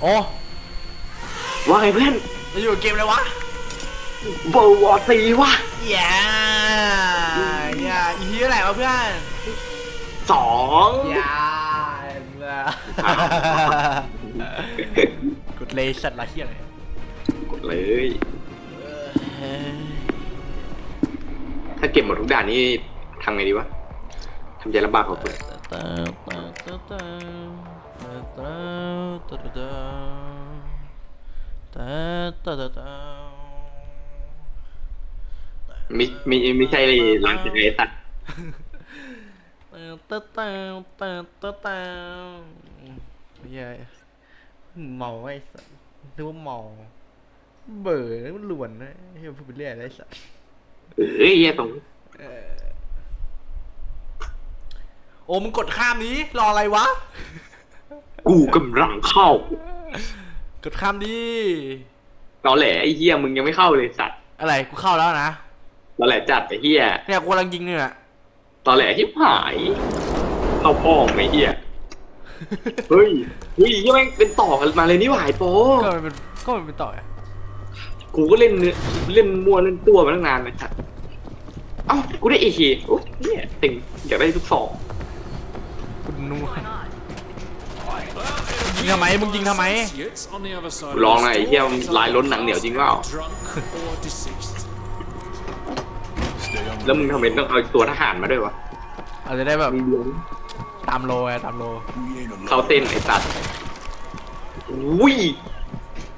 โอ้ว่าไงเพื่อนจะอยู่กับเกมอะไรวะเบอร์วอร์ซีวะอย่าอย่าอีที่อะไรวะเพื่อนสองอย่ากดเลยสัตว์ละเฮียอะไรกดเลย ถ้าเก็บหมดทุกด่านนี่ทำไงดีวะทำใจลำบากของ ตัวไม่ไม่ไม่ใช่เลยร้านจะไอ้ตัดเฮียเมาไอ้สัตว์นึกว่าเมาเบื่อแล้วมันหลวนนะเฮียพูดไปเรื่อยไอ้สัตว์เอ้ยแย่ตรง โอ้มึงกดข้ามนี้ รออะไรวะ กูกำลังเข้ากดข้ามดิตอแหลไอ้เฮียมึงยังไม่เข้าเลยสัตว์อะไรกูเข้าแล้วนะตอแหลจัดไอ้เฮียเนี่ยกูกำลังยิงเนี่ยตอแหลที่หาย เข้าป้องไอ้เฮียเฮ้ยเฮ้ยยังไม่งเป็นต่อกันมาเลยนี่หว่าไอ้โปก็มันเป็นก็มันเป็นต่ออะกูก็เล่นเนื้อเล่นมั่วเล่นตัวมาตั้งนานนะครับเอ้ากูได้เอเคโอ้เนี่ยติ่งอยากได้ทุกสองคุณ นัวยิงทำไมมึงยิงทำไมกูลองหน่อยไอ้เฮียมันลายล้นหนังเหนียวจริงเปล่าแล้วมึงทำไมต้องเอาตัวทหารมาด้วยวะอาจจะได้แบบมีเดือนตามโลไงตามโลเขาเต้นไอ้สัตว์อุ้ย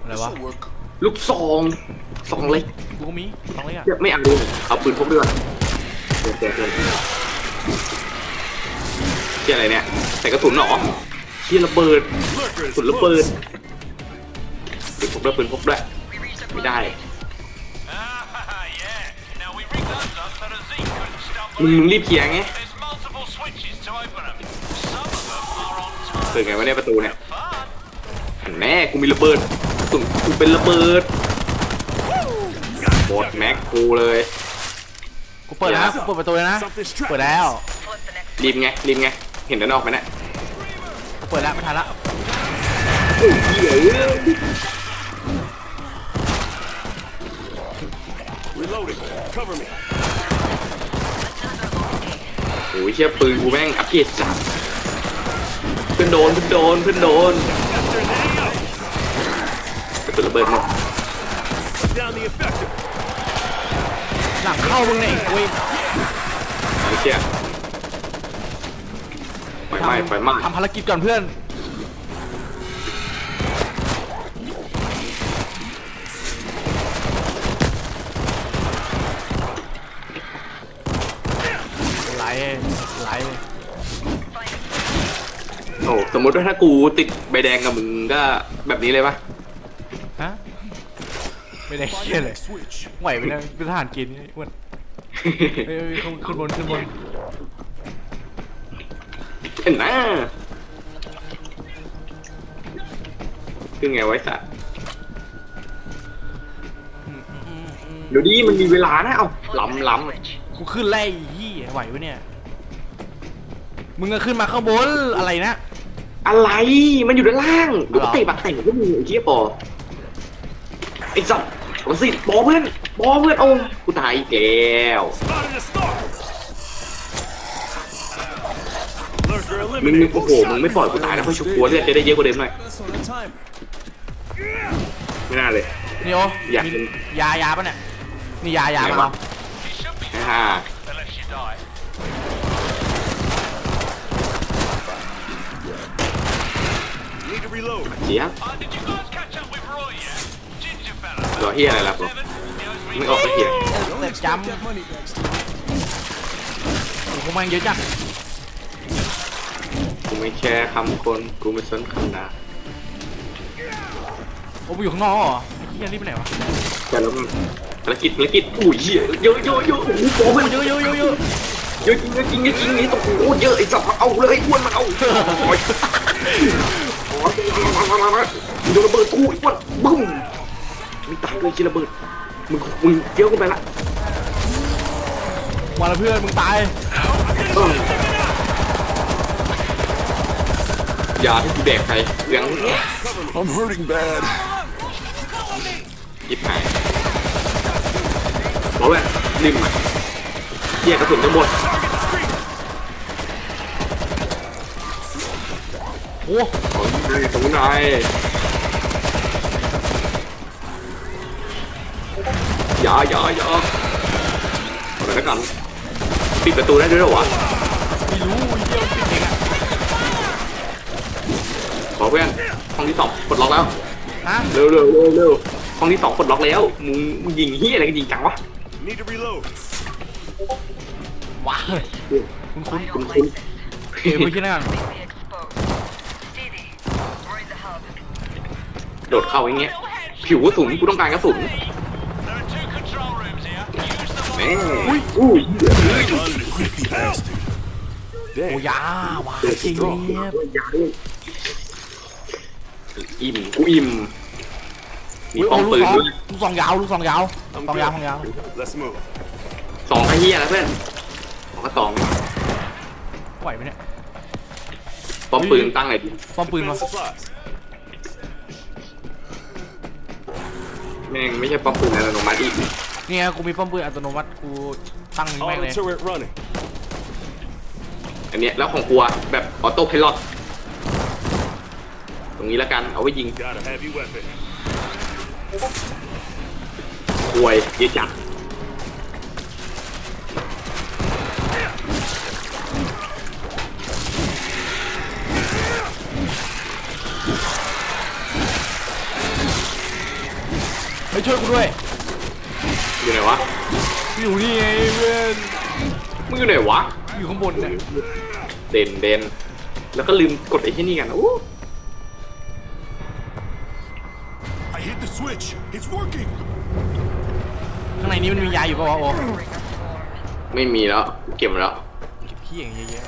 อะไรวะลูกซองซองเล็กกูก็มีลองเลยอะเดี๋ยวไม่เอาดูเอาปืนพกด้วยก่อนเดี๋ยวเดี๋ยว เดี๋ยวเชี่ยอะไรเนี่ยใส่กระสุนเหรอเชี่ยระเบิดกระสุนระเบิดปืนพกด้วยปืนพกด้วยไม่ได้ Ah, yeah. Now we rigged those up so the Z couldn't stumble มึง in. มึงรีบเคลียร์ไง There's multiple switches to open them. Some of them are on time. เปิดไงวะเนี่ยประตูเนี่ย Fun. หันแม่กูมีระเบิดตุ่มกูเป็นระเบิดหมดแม็กกูเลยกูเปิดแล้วนะกูเปิดประตูเลยนะเปิดแล้วรีบไงรีบไง เห็นด้านนอกไหมเนี่ยกูเปิดแล้วไม่ทันละโอ้ยเหี้ยเอ้ย Reloading. Cover me. โอ้ยเชี่ยปืนกูแม่งอัปเกรดจัดเพื่อนโดนเพื่อนโดนเพื่อนโดนกระสุนระเบิดหมด Down the effective. หลังเข้ามึงเนี่ยไอ้เว้ยไอ้เชี่ยไฟ ไหม้ไฟไหม้ ทำภารกิจก่อนเพื่อน ไหล ไหล โอ้สมมติว่าถ้ากูติดใบแดงกับมึงก็แบบนี้เลยปะฮะ ไม่ได้เชี่ยเลย Switch. ไหวไปนะเป็นทหารกินนี่อ้วนเอ้ยเอ้ยขึ้นขึ้นบนขึ้นบน เห็นนะคือไงไว้สัตว์เดี๋ยวดีมันมีเวลานะ เอาล้ำล้ำกูขึ้นไล่ยี่ไหววะเนี่ย มึงก็ขึ้นมาข้างบนอะไรนะอะไร มันอยู่ด้านล่างเดี๋ยวเหรก็อเตะบักแต่งก็มีไอ้เจี๊ยปอไอ้สัตว์เอาสิบอเพื่อนบอเพื่อนโอ้กูตายอีกแล้ว Spotted a star. Lurker มึง eliminated. โอ้โหมึงไม่ปล่อยกูตายนะเพื่อชุบกลัวเลือดจะได้เยอะกว่าเดิมหน่อย That's on the timer. ไม่น่าเลยนี่โออยากมีกินยายาปะเนี่ยนี่ยายาไหนปะวะเอา You should be ฮ่า unless you die. Need to reload. เจี๊ยบ Uh, did you guys catch up with Roy yet? Ginger fella. รอเฮียอะไรล่ะผม Seven. He owes me ไม่ออกไปเฮียเต็มจำโอ้โหมันเยอะจังกู ไม่แคร์คำคนกูไม่สนคำด่าโอ้ไปอยู่ข้างนอกเหรอไอ้เฮียรีบไปไหนวะแต่แล้วมันภารกิจภารกิจอุ้ยเหี้ยเยอะเยอะเยอะโอ้โหโปเพื่อนเยอะเยอะเยอะเยอะเยอะจริงเยอะจริงเยอะจริงนี่ต้องโอ้โหเยอะไอ้สัตว์มาเอาเลยอ้วนมาเอาโอ้ยโอ้ยมามามามาโดนระเบิดกูไอ้อ้วนบึ้มไม่ตายเลยชิระเบิดมึงมึงเยอะขึ้นไปละมาแล้วเพื่อนมึงตายเออ Reloading. เพื่อนมึงตาย เชี่ ยเพื่อนมึงตายเออเพื่อนมึงตายเชี่ยเพื่อนมึงตายเชี่ยยาที่กูแดกไปเรื่อง I'm hurting bad. ยิบหายบอกเลยริมอะเหี้ยกระสุนจะหมดโอ้โอ้ยตรงไหนอย่าอย่าอย่าเอาไปแล้วกันปิดประตูได้ด้วยเหรอวะไม่รู้เยี่ยมนปิดเองอะบอกเพื่อนห้องที่สองปลดล็อกแล้วฮะเร็วเร็วเร็วเร็วห้องที่สองปลดล็อกแล้วมึงมึงยิงเฮียอะไรกันยิงจังวะ Need to reload. ว้าคุณคุณคุณคุณเดี๋ยวไปคิดนั่นโดดเข้าอย่างเงี้ย ผิวกระสุนกูต้องการกระสุน There are two control rooms here. Use them แม่อุ้ยอุ้ย Creepy bastard. โอ้ Damn. ยาวาจริงเนี่ย อิ่มกูอิ่มมีอุ้ยป้อโอ้งลูปืกนซองด้วยลูกซองยาวลูกซองยาวซ I'm องยาวซ good. องยาว Let's move. สองไอ้เฮียนะเพื่อนสองกระสองไหวไหมเนี่ยป้อมปืนตั้งไหนดีป้อมปืนมา Defend supplies. แม่งไม่ใช่ป้อมปืนอัตโนมัติอีกเนี่ยกูมีป้อมปืนอัตโนมัติกูตั้งนี่แม่ง Auto เลย turret running. อันเนี้ยแล้วของกูอะแบบออโต้พายロต รงนี้แล้วกัน เอาไว้ยิง Got a heavy weapon. ควยเยอะจัดไปช่วยกูด้วยอยู่ไหนวะอยู่นี่ไงเพื่อนมึงอยู่ไหนวะ อยู่ข้างบนเนี่ยเด่นเด่นแล้วก็ลืมกดไอ้ที่นี่กันโอ้าอยู่ป่าวะโอ้ไม่มีแล้ว เก็บมาแล้วเก็บขี้อย่างเยอะ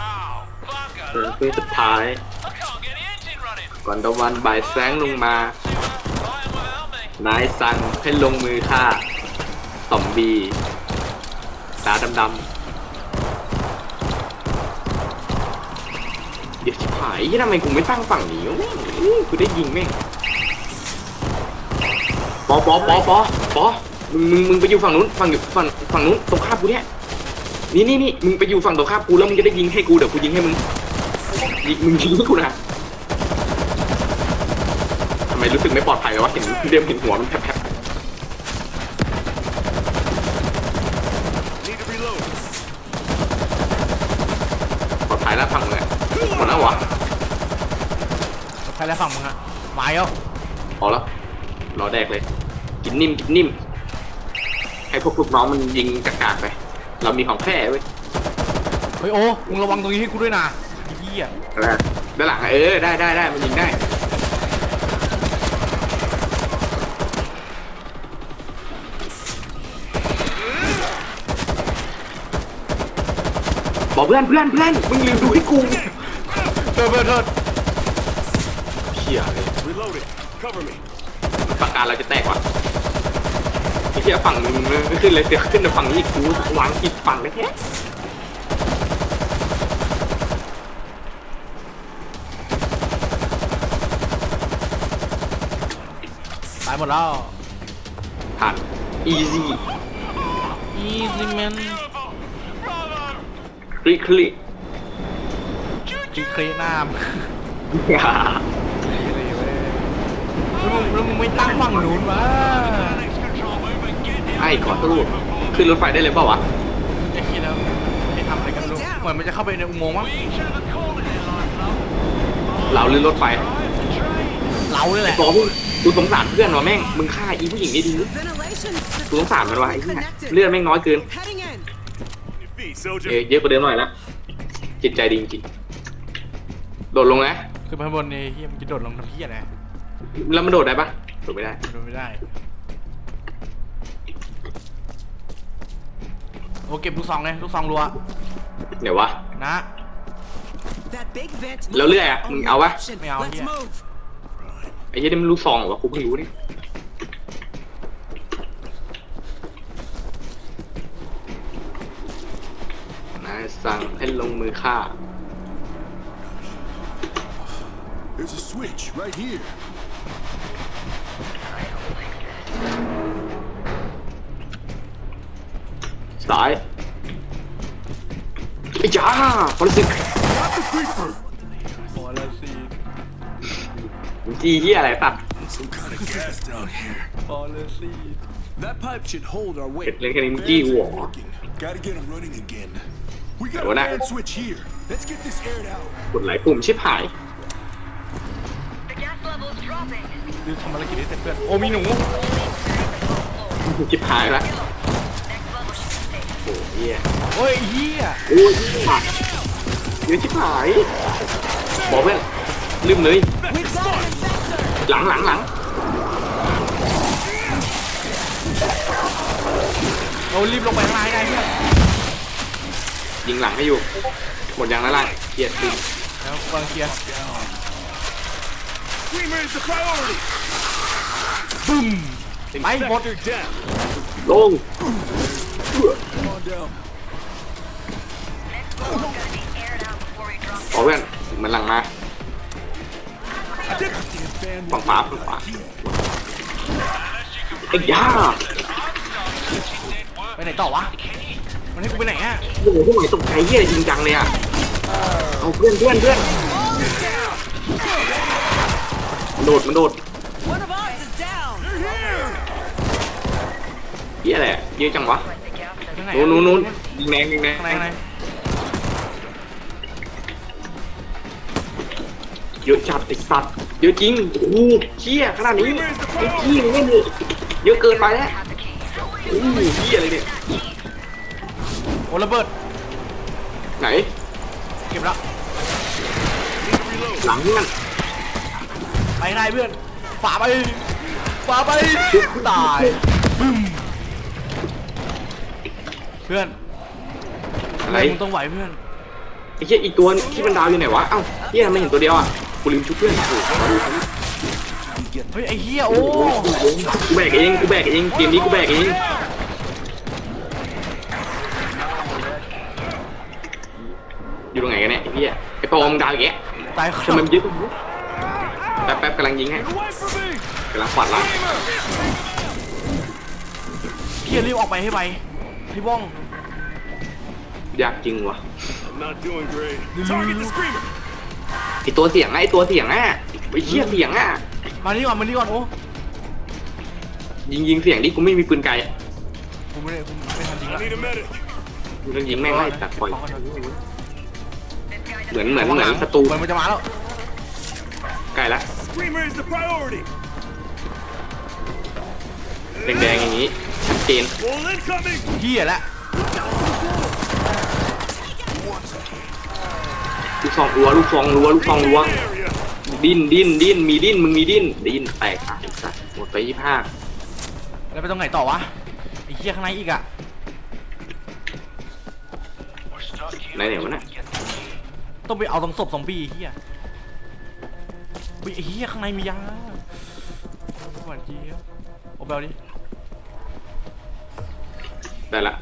Oh, bugger. เออเพื่อสุดท้าย I can't get the engine running. ก่อนตะวันบ่ายแสงลงมา Flying without me. นายสั่งให้ลงมือฆ่าซอมบี้ตาดำๆเดี๋ยวชิบหายยี่ทำไมกูไม่ตั้งฝั่งนี้วะอื้อกูได้ยิงแม่งปอปอปอปอปอ มึงมึงมึงไปอยู่ฝั่งนู้นฝั่งอยู่ฝั่งฝั่งนู้นตรงข้ามกูเนี่ยนี่นี่นี่มึงไปอยู่ฝั่งตรงข้ามกูแล้วมึงจะได้ยิงให้กูเดี๋ยวกูยิงให้มึงยิงมึงยิงให้กูนะทำไมรู้สึกไม่ปลอดภัยวะเห็นเรียมเห็นหัวมันแผลบ Need to reload. ๆปลอดภัยแล้วฝั่งมึงอะหมดแล้ววะๆใครแล้วฝั่งมึงอะมาแล้วพอแล้วรอแดกเลย กินนิ่มกินนิ่ม ให้พวกลูกน้องมันยิงกากๆไป เรามีของแพร่เว้ยเฮ้ยโอ้มึงระวังตรงนี้ให้กูด้วยนะไอ้เหี้ยแล้วด้านหลังอะเออได้ได้ได้มันยิงได้บอกเพื่อนเพื่อนเพื่อนมึงลืมดูให้กูเธอเพื่อนเธอเชี่ยเลย Reloading. Cover me. ปากกาเราจะแตกว่ะ ไอ้เชี่ยฝั่งมึงไม่ขึ้นเลยเสือกขึ้นแต่ฝั่งนี้อีกกูวางผิดฝั่งแท้ตายหมดแล้วๆผ่าน easy easy man Beautiful. Bravo. คลิกคลิกจีเคลียร์หน้ามึงแล้วมึงแล้วมึงไม่ตั้งฝั่งนู้นวะ Next control room and get the ไอ้ขอตู้ขึ้นรถไฟได้เลยเปล่าวะจะคิดแล้วจะทำอะไรกันไม่รู้เหมือนมันจะเข้าไปในอุโมงค์มั้ง We each have a corner here, like love. เราลื่นรถไฟเราเลยแหละบอกมึงกูสงสารเพื่อนว่ะแม่งมึงฆ่าอีผู้หญิงนี่ดี Ventilation กูสงสารมันว่ะไอ้ system เหี้ย connected. เลือดแม่งน้อยเกิน Heading in. Your feet, เอ้ย soldier. เยอะกว่าเดิมหน่อยละจิตใจดีจริงๆโดดลงนะขึ้นไปข้างบนนี่เฮียมันจะโดดลงน้ำเพี้ยนะแล้วมันโดดได้ปะโดดไม่ได้โดดไม่ได้ โอ้เก็บลูกซองเลยลูกซองรัวเดี๋ยววะ นะ That big vent. looks แล้วเรื่อยอะ like มึง only เอาวะ option. Mày ao Let's kìa. move. ไอ้เหี้ยนี่มันลูกซองเหรอวะกูเพิ่งรู้นี่นายสั่งให้ลงมือฆ่า There's a switch right here. สายไอ้จ้าพลสิ Got the creeper. พอแล้วสิจีเหี้ยอะไรตัด Some kind of gas down here. พอแล้วสิ That pipe should hold our เห็ด weight. เล่นแค่นี้มึงจี้หัว working. Gotta get them running again. We got Well, a that- fan switch here. Let's get this aired out. กดไหลปุ่มชิบหาย The gas level is dropping. รีบทำภารกิจให้เสร็จเพื่อน โอ้มีหนู ชิบหายละ Next level should be safe. โอ้ เหี้ยโอ้ยเฮียโอ้ยชิบหายเยอะชิบหายบอกเพื่อนลืมเลย We've got an infector. หลังหลังหลังเรารีบลงไปข้างล่างให้ได้เพื่อนยิงหลังให้อยู่ หมดยังแล้วล่ะเกียดลืมแล้วกำลังเคลียร์ Screamer is the priority. ไปหมด Vector down. ลง Come on down. Next level is gonna be aired out before we drop บอกเพื่อนมันหลังมา Damn fan ฝั่งขวาฝั่งขวาไอ้ย่าไปไหนต่อวะ มันให้กูไปไหนอะโอ้โหพวกไหนตกใจเหี้ยจริงจังเลยอะเอาเพื่อนเพื่อนเพื่อนมันโดดมันโดด One of ours is down. เหี้ยอะไรเยอะจังวะ ไหนนู้นนู้นนู้นยิงแรงยิงแรงข้างในข้างในเยอะจัดไอ้สัตว์เยอะจริงโอ้โหเชี่ยขนาดนี้ไอ้ขี้มึงไม่เลยเยอะเกินไปแล้วโอ้โหเหี้ยอะไรเนี่ยโอ้ระเบิด ไหนเก็บแล้วหลังนั่นไปข้างในเพื่อนฝ่าไปฝ่าไปตาย เพื่อนอะไรมึงต้องไหวเพื่อน ไอ้เหี้ยอีกตัวที่มันดาวอยู่ไหนวะ เอ้าเหี้ยไม่เห็นตัวเดียวอะ กูลืมชุบเพื่อนโอ้โหเฮ้ยไอ้เหี้ยโอ้กูแบกเอง กูแบกเอง เกมนี้กูแบกเองอยู่ตรงไหนกันเนี่ยไอ้เหี้ยไอ้ปอมงดาวอย่างเงี้ยตายคทำรับไมมันเยอะตรงนี้แป๊บแป๊บกำลังยิงให้ Away from me. กำลังขวัดละพี่รีบออกไปให้ไป พี่บ้อง ยากจริงวะ I'm not doing great. Target the screamer. ไอตัวเสียงอะไอตัวเสียงอะไอเชี่ยเสียงอะมานี่ก่อนมานี่ก่อนโอ้ยิงยิงเสียงดิกูไม่มีปืนไกลผมไม่ได้ผมไม่ทันจริง I ละ need a medic. กูต้องยิงแม่งไล่ตัดปล่อยขก่นนะเหมือนเหมือนเหมือนศัตรูเหมือนมันจะมาแล้วไกลละ Screamer is the priority. แดงๆอย่างนี้ชัดเจน Wall incoming. เหี้ยละลูกซองรัวลูกซองรัวลูกซองรัว Area. ดิ้นดิ้นดิ้นมีดิ้นมึงมีดิ้นดิ้นแตกขาดไอ้สัตว์หมดไปยี่ห้าแล้วไปตรงไหนต่อวะไอ้เหี้ยข้างในอีกอะไหนไหนวะเนี่ยต้องไปเอาตรงศพซอมบี้ไอ้เหี้ยอุ๊ยไอ้เหี้ยข้างในมียาหวานเจี๊ยบโอาไปเอาดิ ได้ละ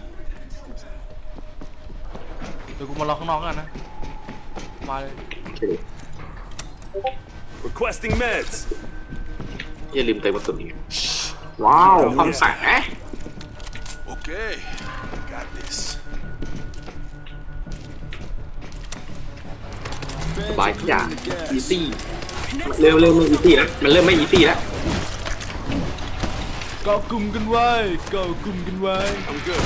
เดี๋ยวกูมารอข้างนอกกันนะ มาเลย โอเค Requesting meds. อย่าลืมเติมกระสุนอีกว้าวความแสง Okay. I got this. สบายทุกอย่างอีซี่เริ่มเริ่มไม่อีซี่แล้วมันเริ่มไม่อีซี่แล้ว ก็กลุ่มกันไว้ก็กลุ่มกันไว้ I'm good.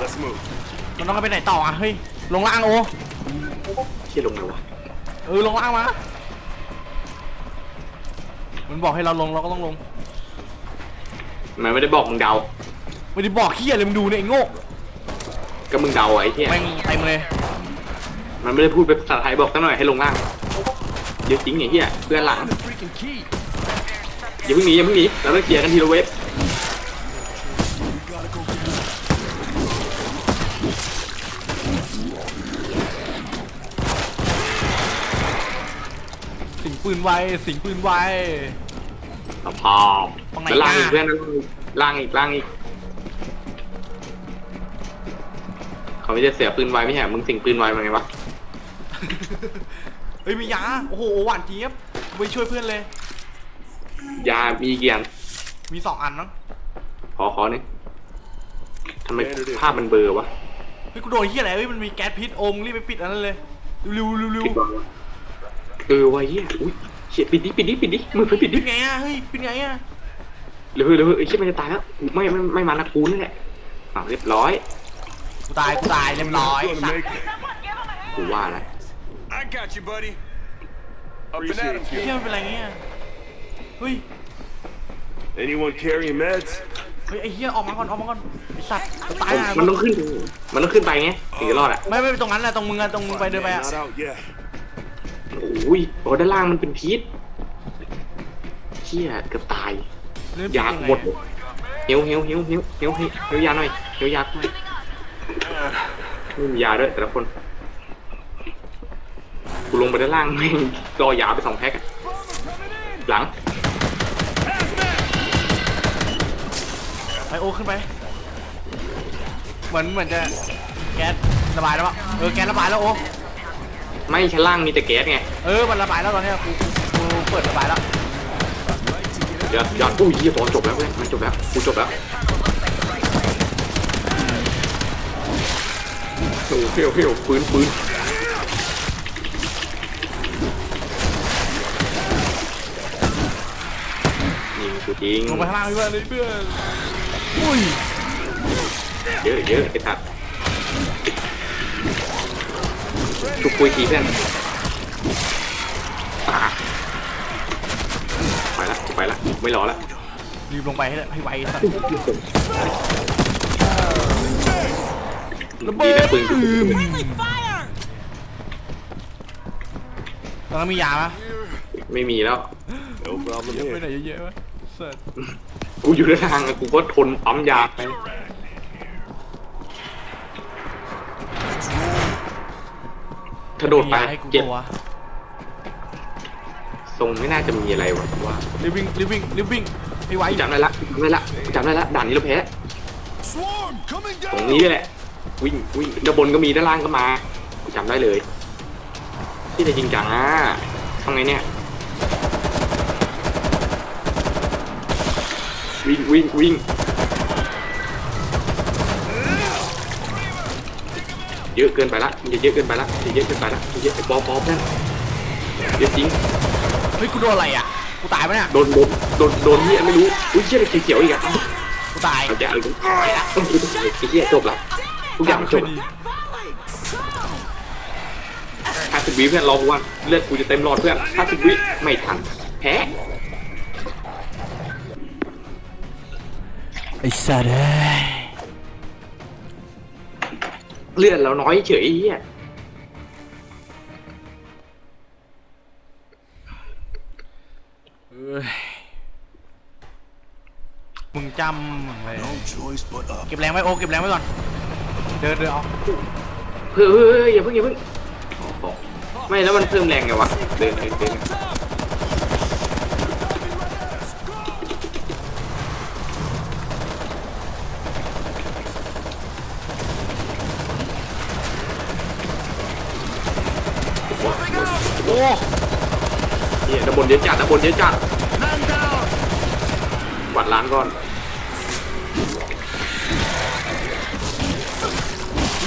Let's move. มันต้องไปไหนต่ออะเฮ้ยลงล่างโอเชี่ยลงเลยวะเออลงล่างมา มันบอกให้เราลงเราก็ต้องลง มันไม่ได้บอกมึงเดา ไม่ได้บอกเฮียเลยมึงดูเนี่ยไอ้โง่ก็มึงเดาไอ้เหี้ยแม่งเต็มเลยมันไม่ได้พูดเป็นภาษาไทยบอกซะหน่อยให้ลงล่างเยอะจริงไอ้เหี้ยเพื่อนหลัง The freaking key. อย่าเพิ่งหนีอย่าเพิ่งหนีเราต้องเคลียร์กันทีละเวฟ ปืนไวสิงปืนไวสภาพตรงไหนแล้วล่างอีกอะเพื่อนล่างอีกล่างอีก เขาไม่ได้เสียปืนไวไม่ใช่เหรอมึงสิงปืนไวมาไงวะ เฮ้ยมียาโอ้โหหวานเจี๊ยบไปช่วยเพื่อนเลย ยา มีเกียนมีสองอันมั้งขอขอหนึ่งทำไมภาพมันเบลอวะเฮ้ยกูโดนเฮียอะไรเฮ้ยมันมีแก๊สพิษโอมรีบไปปิดอันนั้นเลยเร็วๆเร็วๆเร็วปิดวางวะ เออวะเหี้ยอุ้ยเชี่ยปิดดิปิดดิปิดดิมือไปปิดดิเป็นไงอะเฮ้ยเป็นไงอะเร็วเร็วเร็วเอ้ยเชี่ยมันจะตายแล้วกูไม่ไม่ไม่มานะกูนั่นแหละอ้าวเรียบร้อยกูตายกูตายเรียบร้อย Gonna สัตว์ make it. กูว่าแล้ว I got you, buddy. Up and at 'em, เฮีย kid. มันเป็นไรเงี้ยเฮ้ย Anyone carrying meds? เฮ้ยไอ้เฮียออกมาก่อนออกมาก่อนไอ้สัตว์จะตายห่ามันต้องขึ้น มันต้องขึ้นไปไงถึงจะรอดอะไม่ไม่ตรงนั้นแหละตรงมึงอะตรงมึงไปเดินไปอะ Not out yet. โอ้ยโอ้ด้านล่างมันเป็นพิษเชี่ยเกือบตาย เริ่มยาเป็นยังไงหมดอะเฮียวเฮียวเฮียวเฮียวเฮียวเฮียวเฮียวยาหน่อยเฮียวยาหน่อยไม่มียาด้วยแต่ละคน กูลงไปด้านล่างแม่งรอยาไปสองแพ็คอะหลัง ไปโอขึ้นไป เหมือนเหมือนจะแก๊สระบายแล้วปะเออแก๊สระบายแล้วโอ ไม่ชั้นล่างมีแต่แก๊สไงเออมันระบายแล้วตอนเนี้ยกูกูกูเปิดระบายแล้วเดี๋ยวเดี๋ยวอุ้ยเหี้ยตอนจบแล้วเว้ยมันจบแล้วกูจบแล้วโอ้โหเฟี้ยวเฟี้ยวปืนปืนยิงกูจริงลงไปข้างล่างเพื่อนเลยเพื่อนอุ้ยเยอะเยอะไอ้สัตว์ ชุบคุยทีเพื่อนอะไปละไปละไม่รอละรีบลงไปให้ให้ไวสัตว์ระเบิดีดนะปืน Friendly fire! ตอนนั้นมียาปะไม่มีแล้ว No problem เยอะไป here. ไหนเยอะๆวะสัตว์กูอยู่ในทางอะกูก็ทนปั๊มยาไป ถ้าโดดไปมียาให้กูเจ็บตัวทรงไม่น่าจะมีอะไรวะว่ารีบวิ่งรีบวิ่งรีบวิ่งให้ไวจำได้ละจำได้ละจำได้ละด่านนี้เราแพ้ Swarm coming ตรงนี้แหละ วิ่งวิ่งด้านบนก็มีด้านล่างก็มากูจำได้เลย ที่จะจริงจังอะทำไงเนี่ยวิ่งวิ่งวิ่ง เยอะเกินไปละมันจะเยอะเกินไปละมันจะเยอะเกินไปละมันเยอะป๊อปป๊อปนั่นเยอะจริงเฮ้ยกูโดนอะไรอะกูตายปะเนี่ยโดนโดนโดนโดนเหี้ยไม่รู้อุ้ยเชี่ยอะไรเขียวๆอีกอะกูตายเอาจะเอาจะต้องคิดไอ้เหี้ยจบละทุกอย่างจบห้าสิบวิเพื่อนรอกูวันเลือดกูจะเต็มหลอดเพื่อนห้าสิบวิไม่ทันแพ้ไอ้สัตว์ เอ้ยเลือดเราน้อยเฉยไอ้เหี้ยเอ้ยมึงจำเลย No choice but up. เก็บแรงไว้โอเก็บแรงไว้ก่อน เดินเดินเอาเฮ้ยเฮ้ยเฮ้ยอย่าเพิ่งอย่าเพิ่งอ๋อไม่แล้วมันเพิ่มแรงไงวะเดินเดินเดิน เนี่ยด้านบนเยอะจัดด้านบนเยอะจัดกวาดล้างก่อน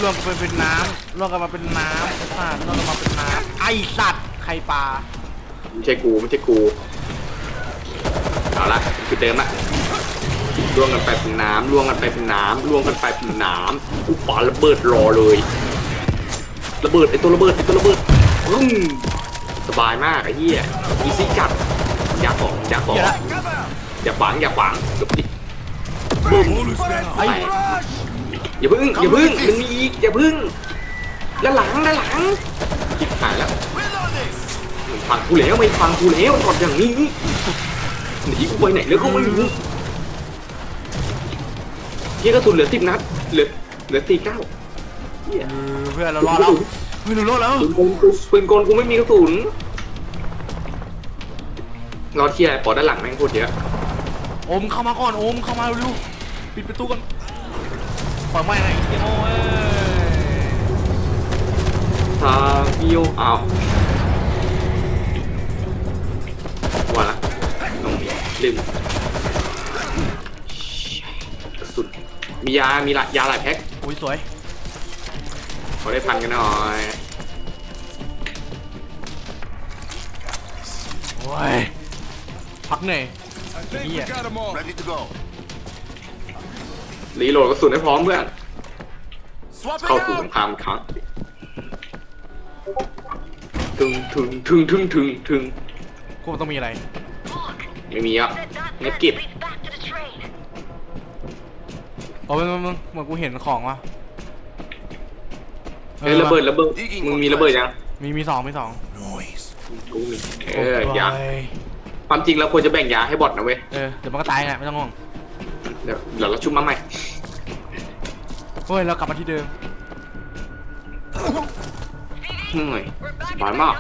รวมกันเป็นน้ำรวมกันมาเป็นน้ำไอ้สัตว์รวมกันมาเป็นน้ำไอสัตว์ไข่ปลาไม่ใช่กูไม่ใช่กูเอาละคือเดิมละล่วงกันไปเป็นน้ำล่วงกันไปเป็นน้ำล่วงกันไปเป็นน้ำกูปาระเบิดรอเลย ระเบิดไอตัวระเบิดไอตัวระเบิดปึ้ง สบายมากไอ้เหี้ยอีซี่จัดอยากบอกอยากบอกเดี๋ยวละอย่าขวางอย่าขวางเดี๋ยวดิ Bonus down. ไอ้อย่าพึ่งอย่าพึ่งมันมีอีกอย่าพึ่งด้านหลังด้านหลังจิบหายแล้วไม่ฟังกูแล้วไม่ฟังกูแล้วกดอย่างนี้หนีกูไปไหนแล้วก็ไม่รู้เยี่ยกระสุนเหลือสิบนัดเหลือเหลือสี่เก้าเหี้ยเออเพื่อนเรารอดแล้ว เฮ้ยเรารอดแล้วปืนกลกูปืนกลกูไม่มีกระสุนรอเทียร์ปอด้านหลังแม่งโคตรเยอะโอมเข้ามาก่อนโอมเข้ามาเร็วๆปิดประตูก่อนเปิดไม่ไงไอ้โง่เอ้ยทาพิโยอ้าวลืมกระสุดมียา มีละยาหลายแพ็คอุ้ยสวยข อได้พันกันหน่อยโอ้ยพักเหนื่อย I think we Yeah. got them all. Ready to go. รีโหลดกระสุนให้พร้อมเพื่อน Swap เข้าสู่สงครามอีกครั้งถึงถึงถึงถึงถึงถึงกูว่าต้องมีอะไร ไม่มีอะ The dot งั้น map เก็บ leads back to the train. โอ้ยมึงมึงเหมือนกูเห็นของว่ะ เฮ้ยระเบิดระเบิดมึงมีระเบิดยังมีมีสองมีสอง Noise. กูมีเออยาโอ้ยความจริงเราควรจะแบ่งยาให้บอทนะเว้ยเออเดี๋ยวมันก็ตายไงไม่ต้องห่วงเดี๋ยวเดี๋ยวเราชุบมาใหม่เฮ้ยเรากลับมาที่เดิมเหนื่อย We're back หวาน at the มาก hub.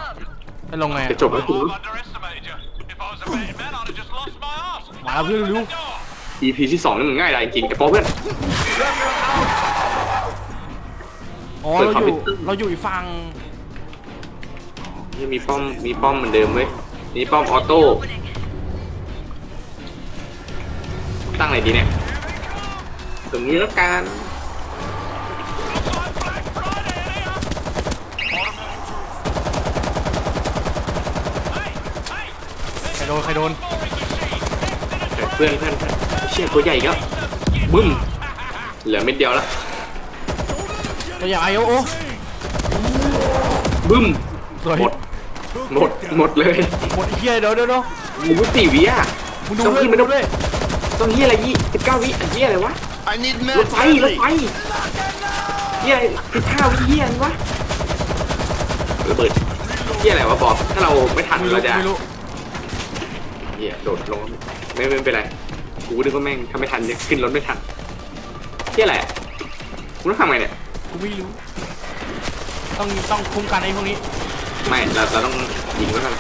ไปลงไงจะจบแล้ว I've คุณ underestimated you. If I was a betting man, I'd have just lost my ass. มาแล้วเพื่อนเร็ว Door. EP ที่สองนี่มันง่ายได้จริงๆไอ้ป๊อเพื่อน อ๋อเปิดเราอยู่คอมพิวเตอร์เราอยู่อีกฝั่งยังมีป้อมมีป้อมเหมือนเดิมเว้ยมีป้อมออโต้ตั้งไหนดีเนี่ยตรงนี้แล้วกันใครโดนใครโดนเพื่อนเพื่อนเพื่อนเชี่ยตัวใหญ่อีกแล้วบึ้มเหลือเม็ดเดียวแล้ว ตัวใหญ่ไอโอโอบึ้มสวยหมดหมดหมดเลยหมดไอ้เหี้ยเดี๋ยวเดี๋ยวเดี๋ยวมึงพูดสี่วิอะมึงดูต้องด้วยขึ้นมึมางต้ดูองด้วยต้องเฮียอะไรยี่สิบเก้าวิไอ้เฮียอะไรวะ I need รถ meds ไฟรถไฟ badly. เฮียสิบห้าวิเฮียอะไรวะระเบิดเฮียอะไรวะบอสถ้าเราไม่ทันไม่รู้เราจะไม่รู้เฮียโดดลงไม่ไม่เป็นไรกูนึกว่าแม่งถ้าไม่ทันจะขึ้นรถไม่ทันเฮียอะไรอะกูต้องทำไงเนี่ย กูไม่รู้ ต้องต้องคุ้มกันไอ้พวกนี้ ไม่ เราเราต้องยิงไว้ก่อน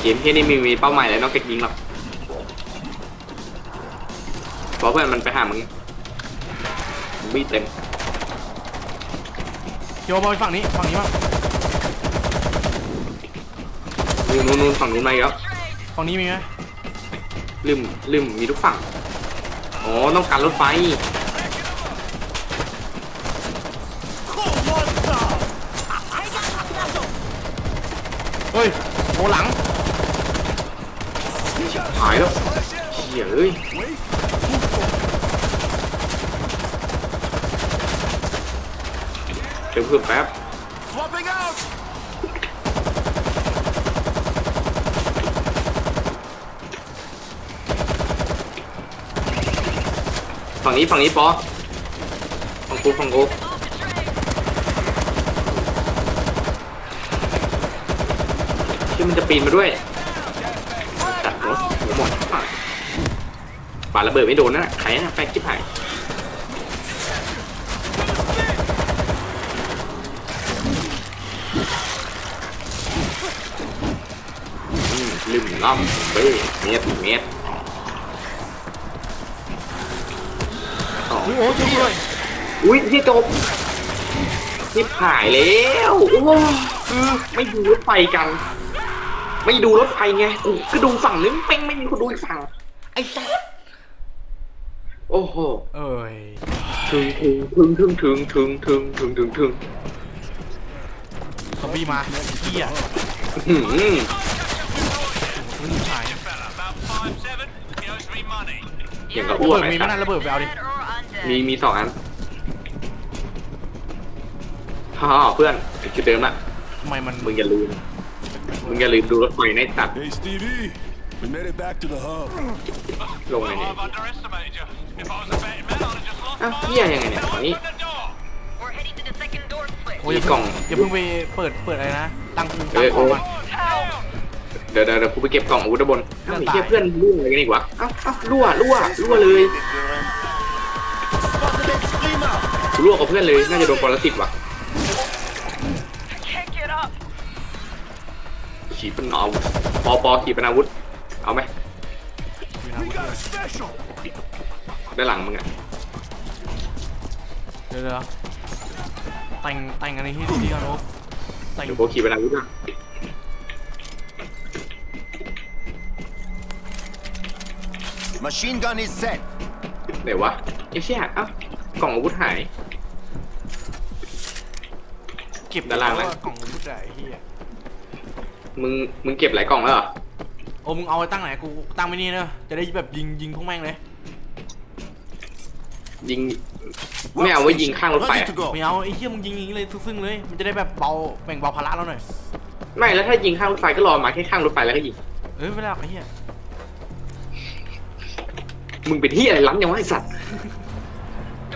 เกมที่นี่มีมีเป้าหมายอะไรนอกจากยิงหรอกเพราะเพื่อนมันไปหามึงบีเต็มเดี๋ยวมาไปฝั่งนี้ฝั่งนี้มั้งนู่นนู่นนู่นฝั่งนู้นมาอีกแล้วฝั่งนี้มีไหมลืมลืมมีทุกฝั่ง อ๋อ ต้องการรถไฟ เฮ้ยโอหลัง หายแล้วเฮียเอ้ยเดี๋ยวเพิ่มแป๊บ Swapping out. ฝั่งนี้ฝั่งนี้ปอฝั่งกูฝั่งกูที่มันจะปีนมาด้วยจัดหัวหัวหมด ปาระเบิดไม่โดนนะใครนะแฟกจิ๊บหายลืมล่ำเบ้เม็ดเม็ดสองโอ้โหช่วยด้วยอุ้ยที่จบนี่หายแล้วโอ้คือไม่ดูรถไฟกัน ไม่ดูรถไฟไงกูก็ดูฝั่งนึงเป้งไม่มีคนดูอีกฝั่งไอ้สัสโอ้โห เอ้ย ถึงถึงถึงถึงถึงถึงถึงถึงถึงซอมบี้มาเหี้ยถึงอื้อหือไม่รู้หาย About five seven. He owes me money. อย่างกับระอ้วเบิกดมีไหมนั่นระเบิดไปเอาดิ Dead or undead. มีมีสองอันฮ่าเพื่อนจุดเดิมละทำไมมันมึงอย่าลืมมึงอย่าลืมดูรถไฟในตัด Hey, Stevie. We made it back to the hub. ลงไง Well, เนี่ย I've underestimated you. If I was a better อ้าว my เฮีย ass. ยังไงเนี่ย Now ฝั่งนี้ open the door. We're heading to the second door split. โอ้ยอย่ามีกล่เพิ่องงอย่าเพิ่งไปเปิดเปิดอะไรนะตั้งตั้งเออของเออก่อน เดี๋ยวเดี๋ยวเดี๋ยวกูไปเก็บกล่องอาวุธด้านบนเอ้าเพื่อนไอ้เหี้ยตาย เพื่อนรั่วอะไรกันอีกวะเอ้าเอ้ารั่วรั่วรั่วเลยกูรั่วกับเพื่อนเลยน่าจะโดนปรสิตว่ะ Can't get up. ขีปนาวุธปอปอขีปนาวุธเอาไหมอยู่นะ We got a special. ด้านหลังมึงอะ เดี๋ยวเดี๋ยวแต่งแต่งอะไรที่ดีกันโอ๊แต่งเดี๋ยวโบขี่เวลาวุ้นอะ Machine gun is set. ไหยววะไอ้เชี่ยเอ้ากล่องอาวุธหาย เก็บด้ารางแล้วกล่องอาวุธไอ้เฮียมึงมึงเก็บหลายกล่องแล้วเหรอโอ้มึงเอาไปตั้งไหนกูตั้งไว้นี่เนอะจะได้แบบยิงยิงพวกแม่งเลยยิง ไม่เอาไว้ยิงข้างรถไฟ Ready อะ to go. ไม่เอาไอ้เฮียมึงยิงอย่างนี้เลยซึ่งๆเลย มันจะได้แบบเบาแบ่งเบาภาระเราหน่อย ไม่แล้วถ้ายิงข้างรถไฟก็รอมาแค่ข้างรถไฟแล้วก็ยิง เอ้ยไม่ได้หรอกไอ้เฮียมึงเป็นที่อะไรล้ำยังวะไอสัตว์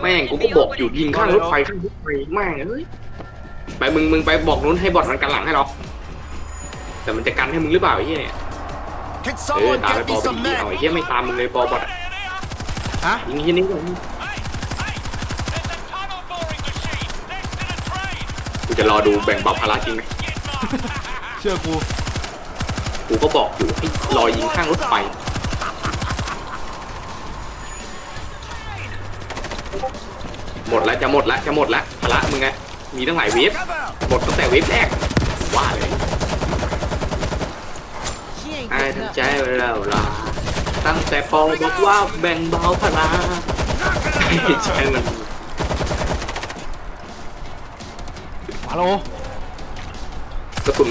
แม่งกูก็บอกอยู่ยิงข้างรถไฟข้างรถไฟแม่งเอ้ย ไปมึงมึงไปบอกนู้นให้บอดมันกันหลังให้เราแต่มันจะกันให้มึงหรือเปล่าไอ้เหี้ยเนี่ย Can เออ someone ตามไป get บ me อลไป some ยิงเอา men? ไอ้เหี้ยไม่ตามมึงเลยบอลบอดอะฮะยิงที่นี่ก่อน Hey, hey, there's a tunnel boring machine next to the train. กูจะรอดูแบ่งเบาภาระจริงไหมเชื่อกูกูก็บอกอยู่ให้รอยิงข้างรถไฟหมดแล้วจะหมดแล้วจะหมดแล้วภาระมึงไงมีตั้งหลายเวฟ Come out. หมดตั้งแต่เวฟแรกว่าเลย She ain't ไอ้ getting ทั้ง up. ใจเราลาตั้งแต่ปอบอกว่าแบ่งเบาภาระไอ้ใช่มัน มาโลกระสุน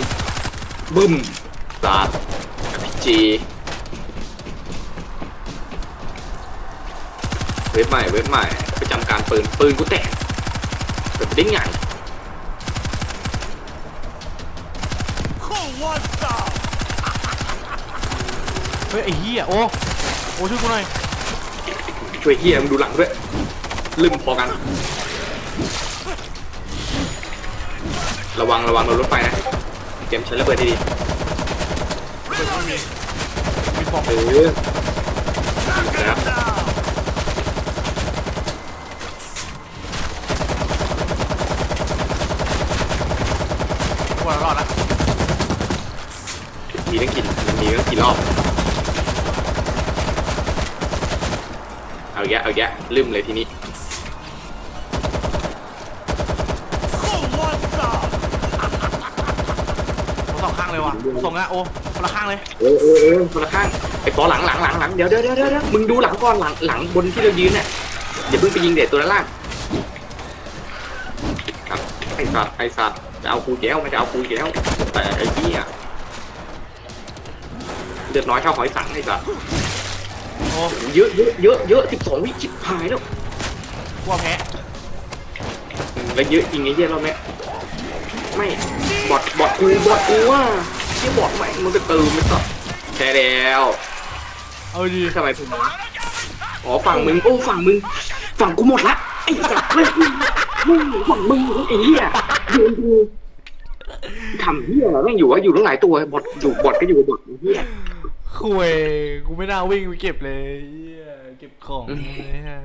บึ้มสาดพีจีเว็บใหม่เว็บใหม่ประจำการปืนปืนกูแตกแต่ไม่ได้ไง Who wants some? เฮ้ยไอ้เฮียโอ้โอ้ช่วยกูหน่อยช่วยเฮียมึงดูหลังด้วยลืมพอกัน ระวังระวังโดนรถไฟนะเตรียมใช้ระเบิดให้ดีมีบอกเออนะครับกูรอดละมีตั้งกี่มันมีตั้งกี่รอบเอาแยะเอาแยะลืมเลยทีนี้ Who wants some? กูสองข้างเลยว่ะกูส่งละโอ้คนละข้างเลยเออเออเออคนละข้างไอ้ปอหลังหลังหลังหลังเดี๋ยวเดี๋ยวเดี๋ยวเดี๋ยวมึงดูหลังก่อนหลังหลังบนที่เรายืนน่ะอย่าเพิ่งไปยิงเด็ดตัวด้านล่างครับไอ้สัตว์ไอ้สัตว์จะเอากูแก้วมันจะเอากูแก้วแต่ไอ้เหี้ยเลือดน้อยเท่าหอยสังไอ้สัตว์โอ้เยอะเยอะเยอะเยอะสิบสองวิจิบหายแล้วกูว่าแพ้อืมแล้วเยอะจริงไอ้เหี้ยเราแม่ไม่บอดบอดกูบอดกูว่า เหี้ยบอดแม่งมันจะเติมไม่สัตว์แช่แล้วเอาดีทำไมผมอ๋อฝั่งมึงโอ้ฝั่งมึง ฝั่งกูหมดละไอ้สัตว์เฮ้ยมึงฝั่งมึงไอ้เหี้ยโดนกูทำเหี้ยอะไรแม่งอยู่ว่าอยู่ตั้งหลายตัวบอดอยู่บอดก็อยู่กับบอดไอ้เหี้ยคุยกูไม่น่าวิ่งไปเก็บเลยเหี้ยเก็บของเลยฮะ